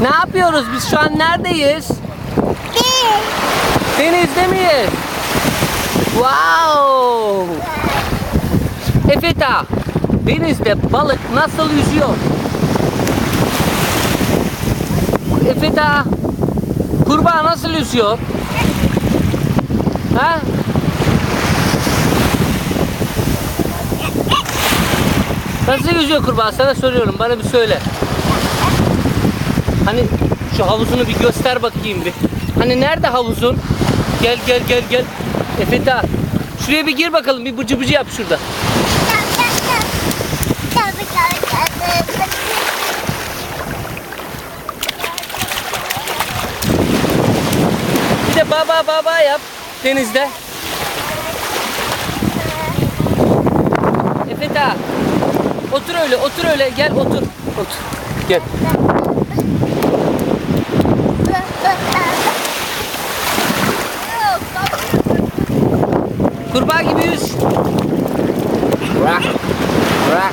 Ne yapıyoruz biz şu an neredeyiz? Denizde miyiz? Wow! Efeta, denizde balık nasıl yüzüyor? Efeta, kurbağa nasıl yüzüyor? Ha? Nasıl yüzüyor kurbağa? Sana soruyorum. Bana bir söyle. Hani şu havuzunu bir göster bakayım bir. Hani nerede havuzun? Gel gel gel gel. Efeta. Şuraya bir gir bakalım. Bir bıcı bıcı yap şurada. Bir de baba baba yap denizde. Efeta. Otur öyle, otur öyle. Gel otur. Otur. Gel. Kurbağa gibiyiz. Bırak. Bırak.